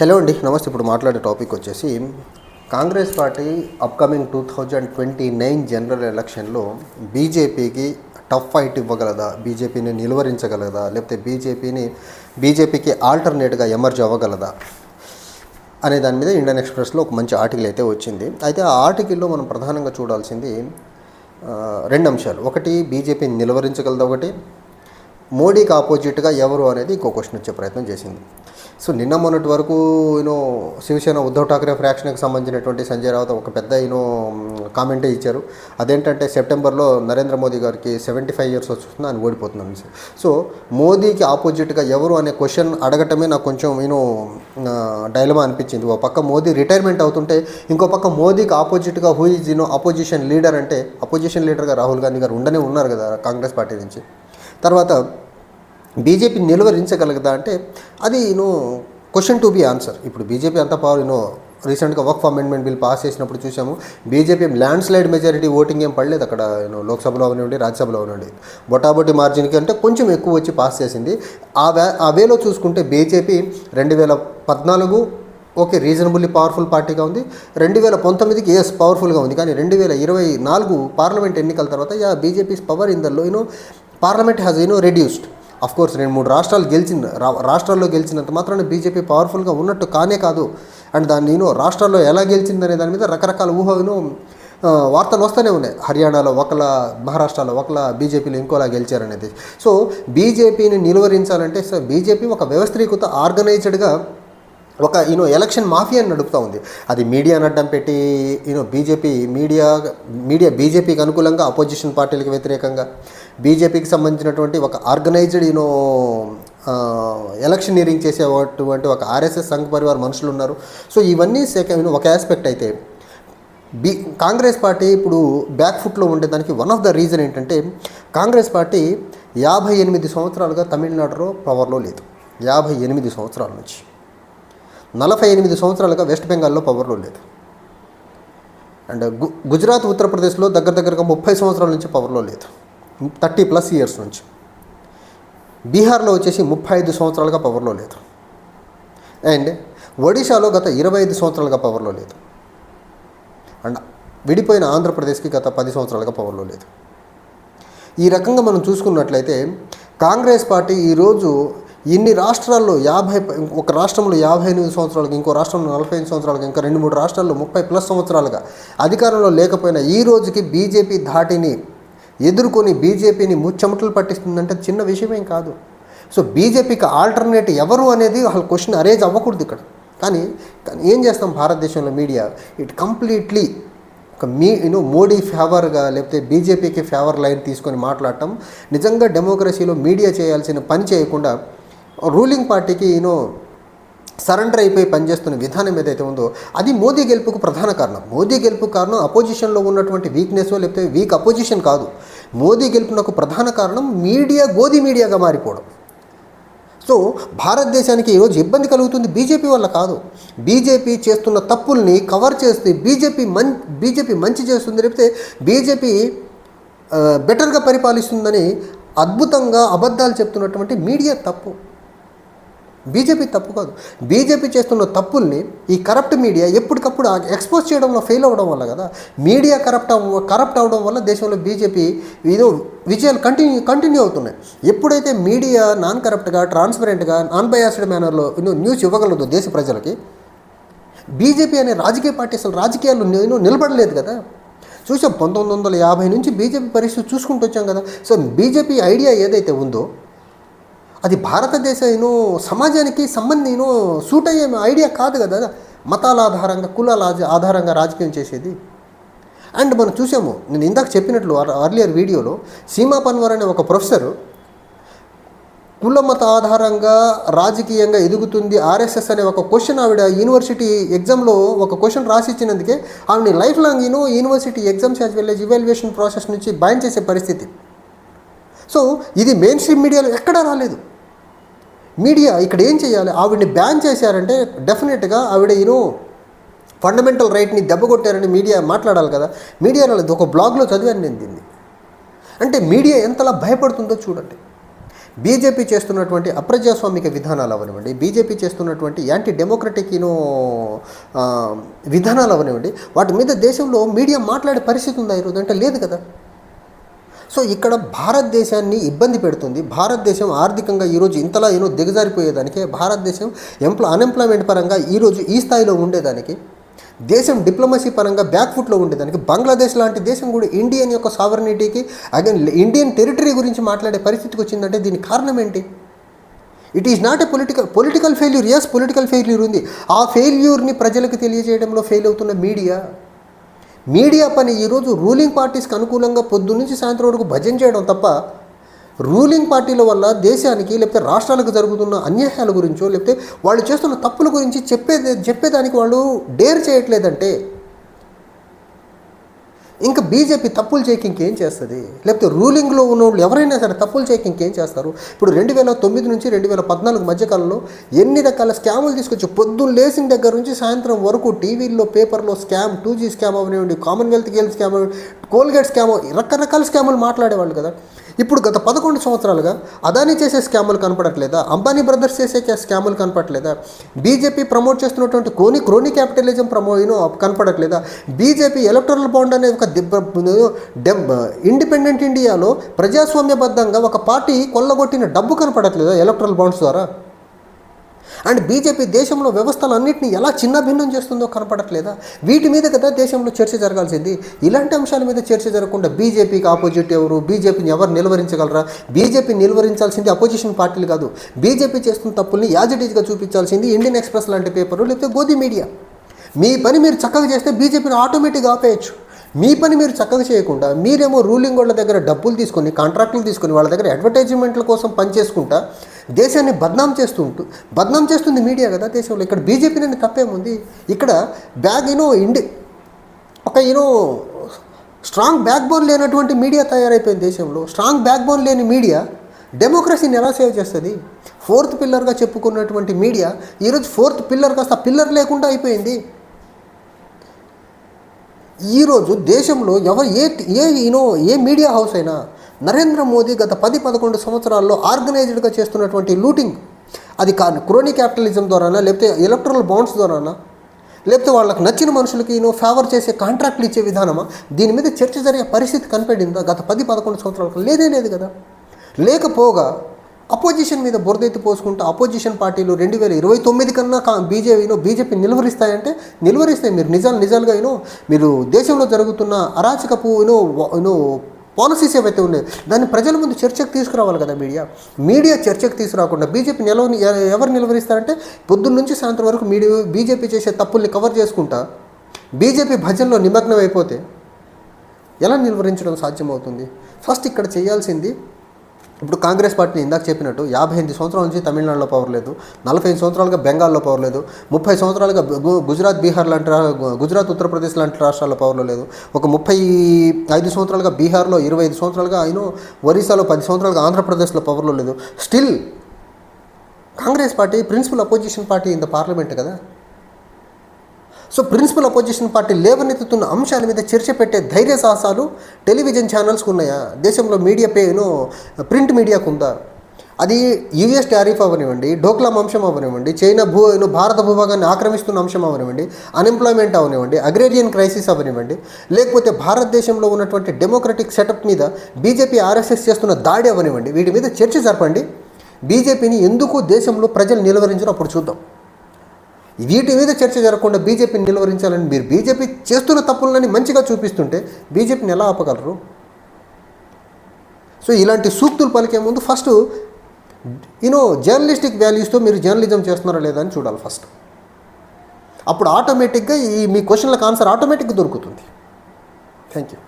Hello అండి నమస్తే. ఇప్పుడు మాట్లాడే టాపిక్ వచ్చేసి Congress party upcoming two thousand twenty nine general ఎలక్షన్లో బీజేపీకి టఫ్ ఫైట్ ఇవ్వగలదా? బీజేపీని నిలువరించగలదా? లేకపోతే బీజేపీని బీజేపీకి ఆల్టర్నేట్గా ఎమర్జ్ అవ్వగలదా? అనే దాని మీద ఇండియన్ ఎక్స్ప్రెస్లో ఒక మంచి ఆర్టికల్ అయితే వచ్చింది. అయితే ఆ ఆర్టికల్లో మనం ప్రధానంగా చూడాల్సింది రెండు అంశాలు. ఒకటి బీజేపీని నిలువరించగలదా? ఒకటి మోడీకి ఆపోజిట్గా ఎవరు అనేది ఇంకో క్వశ్చన్ వచ్చే ప్రయత్నం చేసింది. సో నిన్న మొన్నటి వరకు యూనో శివసేన ఉద్ధవ్ ఠాక్రే ఫ్రాక్షన్కి సంబంధించినటువంటి సంజయ్ రావత్ ఒక పెద్ద యూనో కామెంటే ఇచ్చారు. అదేంటంటే సెప్టెంబర్లో నరేంద్ర మోదీ గారికి సెవెంటీ ఫైవ్ ఇయర్స్ వస్తుంది అని ఓడిపోతున్నాను సో మోదీకి ఆపోజిట్గా ఎవరు అనే క్వశ్చన్ అడగటమే నాకు కొంచెం యూనో డైలమా అనిపించింది. ఓ పక్క మోదీ రిటైర్మెంట్ అవుతుంటే ఇంకో పక్క మోదీకి ఆపోజిట్గా who is you know opposition leader అంటే అపోజిషన్ లీడర్గా రాహుల్ గాంధీ గారు ఉండనే ఉన్నారు కదా కాంగ్రెస్ పార్టీ నుంచి. తర్వాత బీజేపీ నిలువరించగలగదా అంటే అది you know question to be answer ఇప్పుడు బీజేపీ అంతా పవర్ యూనో రీసెంట్గా వర్క్ అమెండ్మెంట్ బిల్ పాస్ చేసినప్పుడు చూసాము BJP landslide majority voting ఏం పడలేదు అక్కడ యూనో లోక్సభలో అవనివ్వండి రాజ్యసభలో అవనివ్వండి బొటాబొటి మార్జిన్కి అంటే కొంచెం ఎక్కువ వచ్చి పాస్ చేసింది. ఆ వే ఆ వేలో చూసుకుంటే బీజేపీ రెండు వేల పద్నాలుగు ఓకే రీజనబుల్లీ పవర్ఫుల్ పార్టీగా ఉంది. రెండు వేల పంతొమ్మిదికి ఎస్ పవర్ఫుల్గా ఉంది. కానీ రెండు వేల ఇరవై నాలుగు పార్లమెంట్ ఎన్నికల తర్వాత yeah BJP's power in the low you know parliament has you know reduced course రెండు మూడు రాష్ట్రాలు గెలిచిన రా- రాష్ట్రాల్లో గెలిచినంత మాత్రాన బీజేపీ పవర్ఫుల్గా ఉన్నట్టు కానే కాదు. అండ్ దాన్ని నేను రాష్ట్రాల్లో ఎలా గెలిచిందనే దాని మీద రకరకాల ఊహను వార్తలు వస్తూనే ఉన్నాయి. హర్యానాలో ఒకలా మహారాష్ట్రలో ఒకలా బీజేపీలో ఇంకోలా గెలిచారనేది. సో బీజేపీని నిలువరించాలంటే బీజేపీ ఒక వ్యవస్థీకృత ఆర్గనైజ్డ్గా ఒక యూనో ఎలక్షన్ మాఫియాని నడుపుతూ ఉంది. అది మీడియా అడ్డం పెట్టి యూనో బీజేపీ మీడియా మీడియా బీజేపీకి అనుకూలంగా అపోజిషన్ పార్టీలకు వ్యతిరేకంగా బీజేపీకి సంబంధించినటువంటి ఒక ఆర్గనైజ్డ్ యూనో ఎలక్షనీరింగ్ చేసేటువంటి ఒక ఆర్ఎస్ఎస్ సంఘ్ పరివార్ మనుషులు ఉన్నారు. సో ఇవన్నీ సెకండ్ ఒక ఆస్పెక్ట్ అయితే బీ కాంగ్రెస్ పార్టీ ఇప్పుడు బ్యాక్ ఫుట్లో ఉండేదానికి వన్ ఆఫ్ ద రీజన్ ఏంటంటే కాంగ్రెస్ పార్టీ యాభై ఎనిమిది సంవత్సరాలుగా తమిళనాడులో పవర్లో లేదు. యాభై ఎనిమిది సంవత్సరాల నుంచి. నలభై ఎనిమిది సంవత్సరాలుగా వెస్ట్ బెంగాల్లో పవర్లో లేదు. అండ్ గు గుజరాత్ ఉత్తరప్రదేశ్లో దగ్గర దగ్గరగా ముప్పై సంవత్సరాల నుంచి పవర్లో లేదు. థర్టీ ప్లస్ ఇయర్స్ నుంచి. బీహార్లో వచ్చేసి ముప్పై ఐదు సంవత్సరాలుగా పవర్లో లేదు. అండ్ ఒడిశాలో గత ఇరవై ఐదు సంవత్సరాలుగా పవర్లో లేదు. అండ్ విడిపోయిన ఆంధ్రప్రదేశ్కి గత పది సంవత్సరాలుగా పవర్లో లేదు. ఈ రకంగా మనం చూసుకున్నట్లయితే కాంగ్రెస్ పార్టీ ఈరోజు ఇన్ని రాష్ట్రాల్లో యాభై ఒక రాష్ట్రంలో యాభై ఎనిమిది సంవత్సరాలకు ఇంకో రాష్ట్రంలో నలభై ఐదు సంవత్సరాలకు ఇంకా రెండు మూడు రాష్ట్రాల్లో ముప్పై ప్లస్ సంవత్సరాలుగా అధికారంలో లేకపోయినా ఈ రోజుకి బీజేపీ ధాటిని ఎదుర్కొని బీజేపీని ముచ్చమటలు పట్టిస్తుందంటే చిన్న విషయమేం కాదు. సో బీజేపీకి ఆల్టర్నేట్ ఎవరు అనేది అసలు క్వశ్చన్ అరేజ్ అవ్వకూడదు ఇక్కడ. కానీ కానీ ఏం చేస్తాం భారతదేశంలో మీడియా? ఇట్ కంప్లీట్లీ ఒక మీ యూనో మోడీ ఫేవర్గా లేకపోతే బీజేపీకి ఫేవర్ లైన్ తీసుకొని మాట్లాడటం నిజంగా డెమోక్రసీలో మీడియా చేయాల్సిన పని చేయకుండా రూలింగ్ పార్టీకి ఈయన సరెండర్ అయిపోయి పనిచేస్తున్న విధానం ఏదైతే ఉందో అది మోదీ గెలుపుకు ప్రధాన కారణం. మోదీ గెలుపు కారణం అపోజిషన్లో ఉన్నటువంటి వీక్నెస్ లేకపోతే వీక్ అపోజిషన్ కాదు. మోదీ గెలుపునకు ప్రధాన కారణం మీడియా గోధి మీడియాగా మారిపోవడం. సో భారతదేశానికి ఈరోజు ఇబ్బంది కలుగుతుంది బీజేపీ వల్ల కాదు. బీజేపీ చేస్తున్న తప్పుల్ని కవర్ చేస్తే బీజేపీ మం బీజేపీ మంచి చేస్తుంది లేకపోతే బీజేపీ బెటర్గా పరిపాలిస్తుందని అద్భుతంగా అబద్ధాలు చెప్తున్నటువంటి మీడియా తప్పు. బీజేపీ తప్పు కాదు. బీజేపీ చేస్తున్న తప్పుల్ని ఈ కరప్ట్ మీడియా ఎప్పటికప్పుడు ఎక్స్పోజ్ చేయడంలో ఫెయిల్ అవ్వడం వల్ల కదా. మీడియా కరప్ట్ అవ్వ కరప్ట్ అవడం వల్ల దేశంలో బీజేపీ ఏదో విజయాలు కంటిన్యూ కంటిన్యూ అవుతున్నాయి. ఎప్పుడైతే మీడియా నాన్ కరప్ట్గా ట్రాన్స్పరెంట్గా నాన్ బయాస్డ్ మేనర్లో న్యూస్ ఇవ్వగలదు దేశ ప్రజలకి బీజేపీ అనే రాజకీయ పార్టీ అసలు రాజకీయాలు నేను నిలబడలేదు కదా. చూసాం పంతొమ్మిది వందల యాభై నుంచి బీజేపీ పరిస్థితి చూసుకుంటూ వచ్చాం కదా. సో బీజేపీ ఐడియా ఏదైతే ఉందో అది భారతదేశ సమాజానికి సంబంధి సూట్ అయ్యే ఐడియా కాదు కదా. మతాల ఆధారంగా కులాల ఆధారంగా రాజకీయం చేసేది. అండ్ మనం చూసాము నేను ఇందాక చెప్పినట్లు అర్లియర్ వీడియోలో సీమా పన్వర్ అనే ఒక ప్రొఫెసర్ కుల మత ఆధారంగా రాజకీయంగా ఎదుగుతుంది ఆర్ఎస్ఎస్ అనే ఒక క్వశ్చన్ ఆవిడ యూనివర్సిటీ ఎగ్జామ్లో ఒక క్వశ్చన్ రాసి ఇచ్చినందుకే ఆవిడని life long ఈను university exams as well as evaluation process నుంచి బ్యాన్ చేసే పరిస్థితి. సో ఇది మెయిన్ స్ట్రీమ్ మీడియాలో ఎక్కడా రాలేదు. మీడియా ఇక్కడ ఏం చేయాలి? ఆవిడని బ్యాన్ చేశారంటే డెఫినెట్గా ఆవిడ ఈనో ఫండమెంటల్ రైట్ని దెబ్బకొట్టారని మీడియా మాట్లాడాలి కదా. మీడియా రాలేదు ఒక బ్లాగ్లో చదివాను నేను దీన్ని. అంటే మీడియా ఎంతలా భయపడుతుందో చూడండి. బీజేపీ చేస్తున్నటువంటి అప్రజాస్వామిక విధానాలు అవనివ్వండి. బీజేపీ చేస్తున్నటువంటి యాంటీ డెమోక్రటిక్ ఇనో విధానాలు అవనివ్వండి. వాటి మీద దేశంలో మీడియా మాట్లాడే పరిస్థితి ఉందా ఈరోజు? అంటే లేదు కదా. సో ఇక్కడ భారతదేశాన్ని ఇబ్బంది పెడుతుంది. భారతదేశం ఆర్థికంగా ఈరోజు ఇంతలా ఏనో దిగజారిపోయేదానికి భారతదేశం ఎంప్ల అన్ఎంప్లాయ్మెంట్ పరంగా ఈరోజు ఈ స్థాయిలో ఉండేదానికి దేశం డిప్లొమసీ పరంగా బ్యాక్ ఫుట్లో ఉండేదానికి బంగ్లాదేశ్ లాంటి దేశం కూడా ఇండియన్ యొక్క సావరనిటీకి అగైన్ ఇండియన్ టెరిటరీ గురించి మాట్లాడే పరిస్థితికి వచ్చిందంటే దీనికి కారణం ఏంటి? It is not a political political failure yes political failure ఉంది. ఆ ఫెయిల్యూర్ని ప్రజలకు తెలియజేయడంలో ఫెయిల్ అవుతున్న మీడియా మీడియా పని ఈరోజు రూలింగ్ పార్టీస్కి అనుకూలంగా పొద్దున్నుంచి సాయంత్రం వరకు భజన చేయడం తప్ప రూలింగ్ పార్టీల వల్ల దేశానికి లేకపోతే రాష్ట్రాలకు జరుగుతున్న అన్యాయాల గురించో లేకపోతే వాళ్ళు చేస్తున్న తప్పుల గురించి చెప్పేది చెప్పేదానికి వాళ్ళు డేర్ చేయట్లేదంటే ఇంకా బీజేపీ తప్పులు చేయక ఇంకేం చేస్తుంది? లేకపోతే రూలింగ్లో ఉన్న వాళ్ళు ఎవరైనా సరే తప్పులు చేయక ఇంకేం చేస్తారు? ఇప్పుడు రెండు వేల తొమ్మిది నుంచి రెండు వేల పద్నాలుగు మధ్యకాలంలో ఎన్ని రకాల స్కాములు తీసుకొచ్చి పొద్దున్న లేచిన దగ్గర నుంచి సాయంత్రం వరకు టీవీల్లో పేపర్లో స్కామ్ టూ జీ స్కామ్ అవనివ్వండి Commonwealth games scam Coalgate scam రకరకాల స్కాములు మాట్లాడేవాళ్ళు కదా. ఇప్పుడు గత పదకొండు సంవత్సరాలుగా అదానీ చేసే స్కాములు కనపడట్లేదా? అంబానీ బ్రదర్స్ చేసే స్కాములు కనపడట్లేదా? బీజేపీ ప్రమోట్ చేస్తున్నటువంటి కోని క్రోని క్యాపిటలిజం ప్రమో కనపడట్లేదా? బీజేపీ ఎలక్ట్రల్ బాండ్ అనే ఒక దిబ్బ- ఇండిపెండెంట్ ఇండియాలో ప్రజాస్వామ్యబద్ధంగా ఒక పార్టీ కొల్లగొట్టిన డబ్బు కనపడట్లేదా ఎలక్ట్రల్ బాండ్స్ ద్వారా అండ్ బీజేపీ దేశంలో వ్యవస్థలన్నింటినీ ఎలా చిన్న భిన్నం చేస్తుందో కనపడట్లేదా వీటి మీద కదా దేశంలో చర్చ జరగాల్సింది ఇలాంటి అంశాల మీద చర్చ జరగకుండా బీజేపీకి ఆపోజిట్ ఎవరు బీజేపీని ఎవరు నిలువరించగలరా బీజేపీ నిలువరించాల్సింది అపోజిషన్ పార్టీలు కాదు బీజేపీ చేస్తున్న తప్పుల్ని యాజ్ ఇట్ ఈజ్గా చూపించాల్సింది ఇండియన్ ఎక్స్ప్రెస్ లాంటి పేపర్లు లేకపోతే గోధి మీడియా మీ పని మీరు చక్కగా చేస్తే బీజేపీని ఆటోమేటిక్గా ఆపేయచ్చు మీ పని మీరు చక్కగా చేయకుండా మీరేమో రూలింగ్ వాళ్ళ దగ్గర డబ్బులు తీసుకొని కాంట్రాక్టులు తీసుకొని వాళ్ళ దగ్గర అడ్వర్టైజ్మెంట్ల కోసం పనిచేసుకుంటా దేశాన్ని బద్నాం చేస్తుంటూ బద్నాం చేస్తుంది మీడియా కదా దేశంలో. ఇక్కడ బీజేపీని తప్పేముంది? ఇక్కడ బ్యాగ్ యూనో ఇండి ఒక యూనో స్ట్రాంగ్ బ్యాక్ బోన్ లేనటువంటి మీడియా తయారైపోయింది దేశంలో. స్ట్రాంగ్ బ్యాక్ బోన్ లేని మీడియా డెమోక్రసీని ఎలా సేవ్ చేస్తుంది? ఫోర్త్ పిల్లర్గా చెప్పుకున్నటువంటి మీడియా ఈరోజు ఫోర్త్ పిల్లర్ కాస్త పిల్లర్ లేకుండా అయిపోయింది. ఈరోజు దేశంలో ఎవరు ఏ ఏ యూనో ఏ మీడియా హౌస్ అయినా నరేంద్ర మోదీ గత పది పదకొండు సంవత్సరాల్లో ఆర్గనైజ్డ్గా చేస్తున్నటువంటి లూటింగ్ అది కా క్రోనీ క్యాపిటలిజం ద్వారానా లేకపోతే ఎలక్ట్రల్ బాండ్స్ ద్వారానా లేకపోతే వాళ్ళకి నచ్చిన మనుషులకి ఈయన ఫేవర్ చేసే కాంట్రాక్ట్లు ఇచ్చే విధానమా దీని మీద చర్చ జరిగే పరిస్థితి కనిపెడిందా గత పది పదకొండు సంవత్సరాలకు లేదే లేదు కదా. లేకపోగా అపోజిషన్ మీద బురదెత్తి పోసుకుంటూ అపోజిషన్ పార్టీలు రెండు వేల ఇరవై తొమ్మిది కన్నా కా బీజేపీనో బీజేపీ నిలువరిస్తాయంటే నిలువరిస్తాయి మీరు నిజాలు నిజాలుగా యూనో మీరు దేశంలో జరుగుతున్న అరాచకపు యూనో యూనో పాలసీస్ ఏవైతే ఉన్నాయో దాన్ని ప్రజల ముందు చర్చకు తీసుకురావాలి కదా మీడియా. మీడియా చర్చకు తీసుకురాకుండా బీజేపీ నిలవని ఎవరు నిలవరిస్తారంటే పొద్దున్న నుంచి సాయంత్రం వరకు మీడియా బీజేపీ చేసే తప్పుల్ని కవర్ చేసుకుంటా బీజేపీ భజనలో నిమగ్నం అయిపోతే ఎలా నిలువరించడం సాధ్యమవుతుంది? ఫస్ట్ ఇక్కడ చేయాల్సింది ఇప్పుడు కాంగ్రెస్ పార్టీని ఇందాక చెప్పినట్టు యాభై ఎనిమిది సంవత్సరాల నుంచి తమిళనాడులో పవర్ లేదు నలభై ఐదు సంవత్సరాలుగా బెంగాల్లో పవర్ లేదు ముప్పై సంవత్సరాలుగా గుజరాత్ బీహార్ లాంటి గుజరాత్ ఉత్తరప్రదేశ్ లాంటి రాష్ట్రాల్లో పవర్లో లేదు. ఒక ముప్పై ఐదు సంవత్సరాలుగా బీహార్లో ఇరవై ఐదు సంవత్సరాలుగా ఆయన ఒరిస్సాలో పది సంవత్సరాలుగా ఆంధ్రప్రదేశ్లో పవర్లో లేదు. Still Congress party principal opposition party in the parliament కదా. సో ప్రిన్సిపల్ అపోజిషన్ పార్టీ లేవనెత్తుతున్న అంశాల మీద చర్చ పెట్టే ధైర్య సాహసాలు టెలివిజన్ ఛానల్స్కి ఉన్నాయా? దేశంలో మీడియా పేను ప్రింట్ మీడియాకు ఉందా? అది యుఎస్ టారిఫ్ అవనివ్వండి డోక్లాం అంశం అవనివ్వండి చైనా భూ భారత భూభాగాన్ని ఆక్రమిస్తున్న అంశం అవనివ్వండి అన్ఎంప్లాయ్మెంట్ అవనివ్వండి అగ్రేరియన్ క్రైసిస్ అవనివ్వండి లేకపోతే భారతదేశంలో ఉన్నటువంటి డెమోక్రటిక్ సెటప్ మీద బీజేపీ ఆర్ఎస్ఎస్ చేస్తున్న దాడి అవనివ్వండి వీటి మీద చర్చ జరపండి. బీజేపీని ఎందుకు దేశంలో ప్రజలు నిలవరించారో? అప్పుడు చూద్దాం. వీటి మీద చర్చ జరగకుండా బీజేపీని నిలువరించాలని మీరు బీజేపీ చేస్తున్న తప్పులని మంచిగా చూపిస్తుంటే బీజేపీని ఎలా ఆపగలరు? సో ఇలాంటి సూక్తులు పలికే ముందు ఫస్ట్ యూనో జర్నలిస్టిక్ వాల్యూస్తో మీరు జర్నలిజం చేస్తున్నారా లేదా అని చూడాలి ఫస్ట్. అప్పుడు ఆటోమేటిక్గా ఈ మీ క్వశ్చన్లకు ఆన్సర్ ఆటోమేటిక్గా దొరుకుతుంది. Thank you